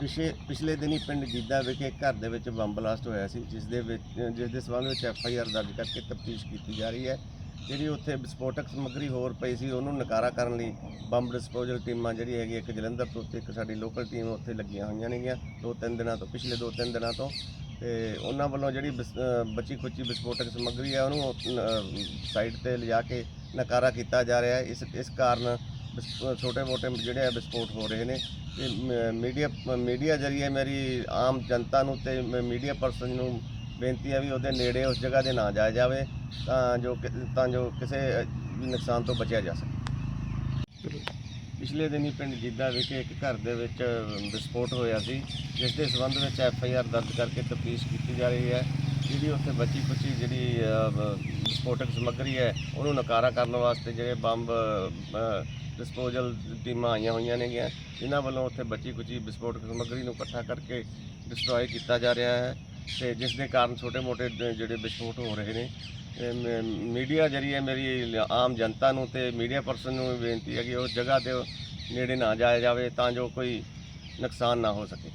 ਪਿਛੇ ਪਿਛਲੇ ਦਿਨੀ ਪਿੰਡ ਜੀਦਾ ਵਿਖੇ ਘਰ ਦੇ ਵਿੱਚ ਬੰਬ ਬਲਾਸਟ ਹੋਇਆ ਸੀ, ਜਿਸ ਦੇ ਵਿੱਚ, ਜਿਸ ਦੇ ਸਬੰਧ ਵਿੱਚ ਐਫ ਆਈ ਆਰ ਦਰਜ ਕਰਕੇ ਤਫਤੀਸ਼ ਕੀਤੀ ਜਾ ਰਹੀ ਹੈ। ਜਿਹੜੀ ਉੱਥੇ ਵਿਸਫੋਟਕ ਸਮੱਗਰੀ ਹੋਰ ਪਈ ਸੀ, ਉਹਨੂੰ ਨਕਾਰਾ ਕਰਨ ਲਈ ਬੰਬ ਡਿਸਪੋਜ਼ਲ ਟੀਮਾਂ ਜਿਹੜੀ ਹੈਗੀ, ਇੱਕ ਜਲੰਧਰ ਤੋਂ ਤੇ ਇੱਕ ਸਾਡੀ ਲੋਕਲ ਟੀਮ ਉੱਥੇ ਲੱਗੀਆਂ ਹੋਈਆਂ ਨੇਗੀਆਂ, ਦੋ ਤਿੰਨ ਦਿਨਾਂ ਤੋਂ, ਪਿਛਲੇ ਦੋ ਤਿੰਨ ਦਿਨਾਂ ਤੋਂ। ਤੇ ਉਹਨਾਂ ਵੱਲੋਂ ਜਿਹੜੀ ਵਿਸ- ਅਹ ਬਚੀ ਖੁਚੀ ਵਿਸਫੋਟਕ ਸਮੱਗਰੀ ਹੈ, ਉਹਨੂੰ ਸਾਈਡ ਤੇ ਲਿਜਾ ਕੇ ਨਕਾਰਾ ਕੀਤਾ ਜਾ ਰਿਹਾ ਹੈ। ਇਸ ਇਸ ਕਾਰਨ ਛੋਟੇ ਮੋਟੇ ਜਿਹੜੇ ਆ ਵਿਸਫੋਟ ਹੋ ਰਹੇ ਨੇ ਤੇ ਮੀਡੀਆ ਮੀਡੀਆ ਜਰੀਏ ਮੇਰੀ ਆਮ ਜਨਤਾ ਨੂੰ ਤੇ ਮੀਡੀਆ ਪਰਸਨ ਨੂੰ ਬੇਨਤੀ ਹੈ ਵੀ ਉਹਦੇ ਨੇੜੇ ਉਸ ਜਗ੍ਹਾ ਦੇ ਨਾ ਜਾਇਆ ਜਾਵੇ, ਤਾਂ ਜੋ ਕਿ- ਤਾਂ ਜੋ ਕਿਸੇ ਨੁਕਸਾਨ ਤੋਂ ਬਚਿਆ ਜਾ ਸਕੇ। ਪਿਛਲੇ ਦਿਨੀ ਪਿੰਡ ਜੀਦਾ ਵਿਖੇ ਇੱਕ ਘਰ ਦੇ ਵਿੱਚ ਵਿਸਫੋਟ ਹੋਇਆ ਸੀ, ਜਿਸ ਦੇ ਸਬੰਧ ਵਿੱਚ ਐਫ ਆਈ ਆਰ ਦਰਜ ਕਰਕੇ ਤਫਤੀਸ਼ ਕੀਤੀ ਜਾ ਰਹੀ ਹੈ। ਜਿਹੜੀ ਉੱਥੇ ਬਚੀ ਕੁਚੀ ਜਿਹੜੀ ਅ, ਵਿਸਫੋਟਕ ਸਮੱਗਰੀ ਹੈ ਉਹਨੂੰ ਨਕਾਰਾ ਕਰਨ ਵਾਸਤੇ ਜਿਹੜੇ ਬੰਬ ਡਿਸਪੋਜ਼ਲ ਟੀਮਾਂ ਆਈਆਂ ਹੋਈਆਂ ਨੇਗੀਆਂ ਜਿਨ੍ਹਾਂ ਵੱਲੋਂ ਉੱਥੇ ਬਚੀ ਕੁਚੀ ਵਿਸਫੋਟਕ ਸਮੱਗਰੀ ਨੂੰ ਇਕੱਠਾ ਕਰਕੇ ਡਿਸਟਰੋਏ ਕੀਤਾ ਜਾ ਰਿਹਾ ਹੈ ਤੇ ਜਿਸ ਦੇ ਕਾਰਨ ਛੋਟੇ-ਮੋਟੇ ਜਿਹੜੇ ਵਿਸਫੋਟ ਹੋ ਰਹੇ ਨੇ। ਮ- ਮੀਡੀਆ ਜਰੀਏ ਮੇਰੀ ਆਮ ਜਨਤਾ ਨੂੰ ਤੇ ਮੀਡੀਆ ਪਰਸਨ ਨੂੰ ਵੀ ਬੇਨਤੀ ਹੈ ਕਿ ਉਹ ਜਗ੍ਹਾ ਤੇ ਨੇੜੇ ਨਾ ਜਾਇਆ ਜਾਵੇ ਤਾਂ ਜੋ ਕੋਈ ਨੁਕਸਾਨ ਨਾ ਹੋ ਸਕੇ।